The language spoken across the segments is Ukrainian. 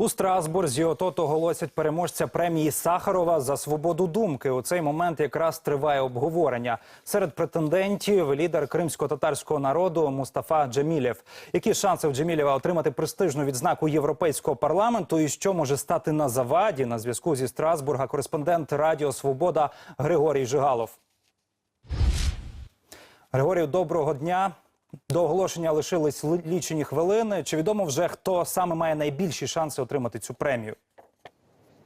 У Страсбурзі отот оголосять переможця премії Сахарова за свободу думки. У цей момент якраз триває обговорення серед претендентів. Лідер кримсько-татарського народу Мустафа Джемілєв. Які шанси в Джемілєва отримати престижну відзнаку європейського парламенту? І що може стати на заваді на зв'язку зі Страсбурга? Кореспондент Радіо Свобода Григорій Жигалов. Григорію, доброго дня. До оголошення лишились ли- лічені хвилини. Чи відомо вже хто саме має найбільші шанси отримати цю премію?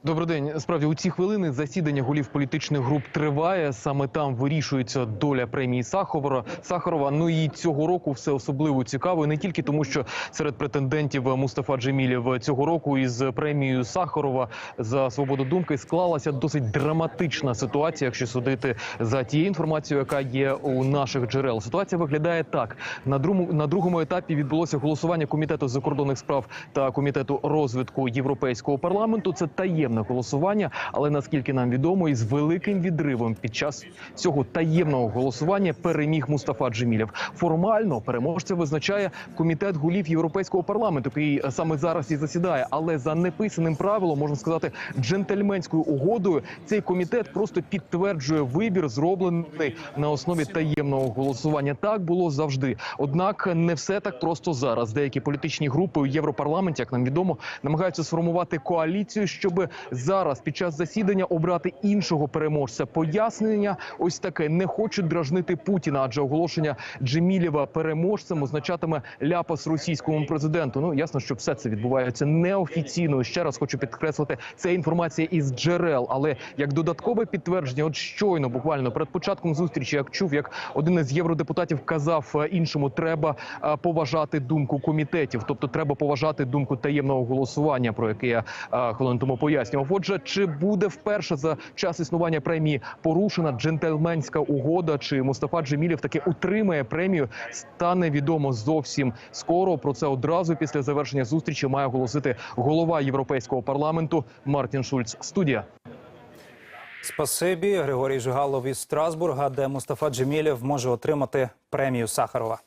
Добрий день. Справді у ці хвилини засідання голів політичних груп триває. Саме там вирішується доля премії Сахарова. Сахарова. Ну і цього року все особливо цікаво. Не тільки тому, що серед претендентів Мустафа Джемілєв цього року із премією Сахарова за свободу думки склалася досить драматична ситуація, якщо судити за тією інформацією, яка є у наших джерел. Ситуація виглядає так: на другому на другому етапі відбулося голосування комітету закордонних справ та комітету розвитку європейського парламенту. Це таємне голосування, але наскільки нам відомо, із великим відривом під час цього таємного голосування переміг Мустафа Джемілєв. Формально переможця визначає комітет голів європейського парламенту, який е, саме зараз і засідає. Але за неписаним правилом можна сказати джентльменською угодою, цей комітет просто підтверджує вибір, зроблений на основі таємного голосування. Так було завжди. Однак не все так просто зараз. Деякі політичні групи у Європарламенті, як нам відомо, намагаються сформувати коаліцію, щоб зараз під час засідання обрати іншого переможця. Пояснення ось таке: не хочуть дражнити Путіна, адже оголошення Джемілєва переможцем означатиме ляпас російському президенту. Ну ясно, що все це відбувається неофіційно. Ще раз хочу підкреслити, це інформація із джерел, але як додаткове підтвердження, от щойно буквально перед початком зустрічі, як чув, як один із євродепутатів казав е, іншому, треба е, поважати думку комітетів, тобто треба поважати думку таємного голосування, про яке я е, хвилин тому пояснював. Отже, чи буде вперше за час існування премії порушена джентльменська угода? Чи Мустафа Джемілєв таки утримає премію? Стане відомо зовсім скоро. Про це одразу після завершення зустрічі має оголосити голова європейського парламенту Мартін Шульц. Студія. Спасибі, Григорій Жигалов із Страсбурга, де Мустафа Джемілєв може отримати премію Сахарова.